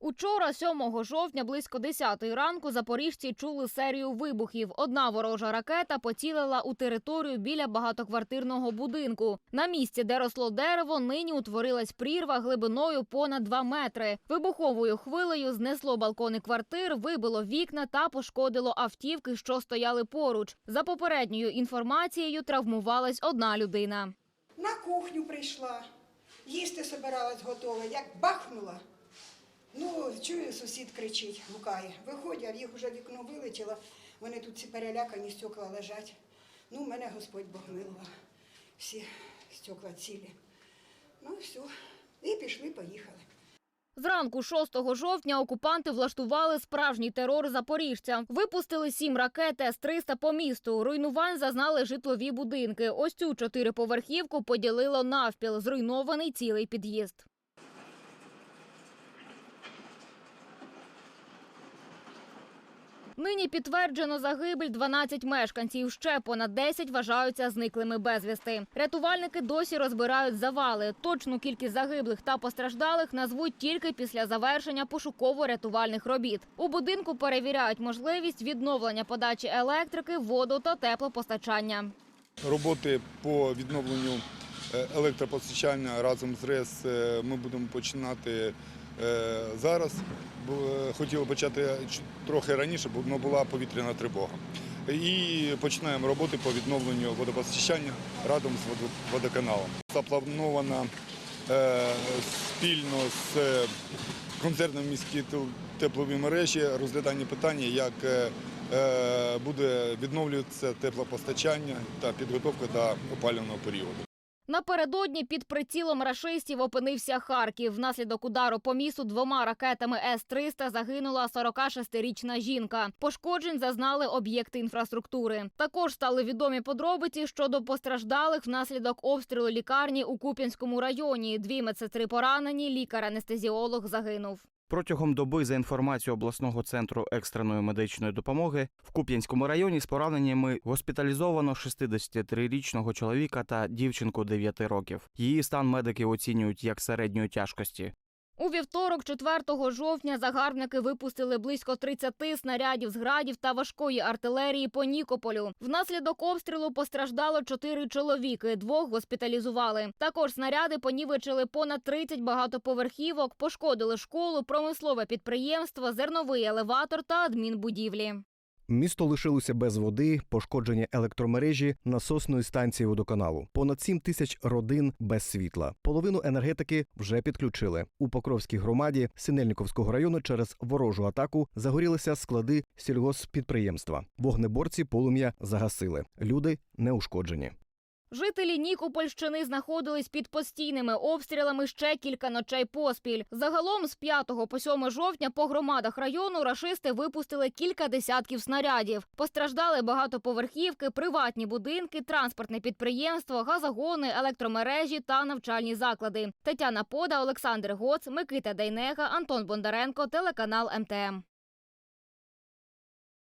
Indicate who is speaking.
Speaker 1: Учора, 7 жовтня, близько 10 ранку, запоріжці чули серію вибухів. Одна ворожа ракета поцілила у територію біля багатоквартирного будинку. На місці, де росло дерево, нині утворилась прірва глибиною понад 2 метри. Вибуховою хвилею знесло балкони квартир, вибило вікна та пошкодило автівки, що стояли поруч. За попередньою інформацією, травмувалась одна людина.
Speaker 2: На кухню прийшла, їсти собиралась готова, як бахнула. Ну, чую, сусід кричить, гукає. Виходять, а їх уже вікно вилетіло, вони тут всі перелякані, стекла лежать. Ну, мене Господь Бог милував. Всі стекла цілі. Ну, все. І пішли, поїхали.
Speaker 1: Зранку 6 жовтня окупанти влаштували справжній терор запоріжцям. Випустили сім ракет С-300 по місту. Руйнувань зазнали житлові будинки. Ось цю чотириповерхівку поділило навпіл. Зруйнований цілий під'їзд. Нині підтверджено загибель 12 мешканців. Ще понад 10 вважаються зниклими безвісти. Рятувальники досі розбирають завали. Точну кількість загиблих та постраждалих назвуть тільки після завершення пошуково-рятувальних робіт. У будинку перевіряють можливість відновлення подачі електрики, воду та теплопостачання.
Speaker 3: Роботи по відновленню е, електропостачання разом з РЕС е, ми будемо починати зараз. Е, Хотіли почати трохи раніше, бо ну, була повітряна тривога. І починаємо роботи по відновленню водопостачання разом з водоканалом. Заплановано е, спільно з е, концерном міські теплові мережі розглядання питання, як е, е, буде відновлюватися теплопостачання та підготовка до опалювального періоду.
Speaker 1: Напередодні під прицілом рашистів опинився Харків. Внаслідок удару по місту двома ракетами С-300 загинула 46-річна жінка. Пошкоджень зазнали об'єкти інфраструктури. Також стали відомі подробиці щодо постраждалих внаслідок обстрілу лікарні у Куп'янському районі. Дві медсестри поранені, лікар-анестезіолог загинув.
Speaker 4: Протягом доби, за інформацією обласного центру екстреної медичної допомоги, в Куп'янському районі з пораненнями госпіталізовано 63-річного чоловіка та дівчинку 9 років. Її стан медики оцінюють як середньої тяжкості.
Speaker 1: У вівторок, 4 жовтня, загарбники випустили близько 30 снарядів з градів та важкої артилерії по Нікополю. Внаслідок обстрілу постраждало 4 чоловіки, двох госпіталізували. Також снаряди понівечили понад 30 багатоповерхівок, пошкодили школу, промислове підприємство, зерновий елеватор та адмінбудівлі.
Speaker 5: Місто лишилося без води, пошкодження електромережі, насосної станції водоканалу. Понад 7 тисяч родин без світла. Половину енергетики вже підключили. У Покровській громаді Синельниковського району через ворожу атаку загорілися склади сільгосппідприємства. Вогнеборці полум'я загасили. Люди не ушкоджені.
Speaker 1: Жителі Нікопольщини знаходились під постійними обстрілами ще кілька ночей поспіль. Загалом з 5 по 7 жовтня по громадах району рашисти випустили кілька десятків снарядів. Постраждали багатоповерхівки, приватні будинки, транспортне підприємство, газогони, електромережі та навчальні заклади. Тетяна Пода, Олександр Гоц, Микита Дейнега, Антон Бондаренко, телеканал МТМ.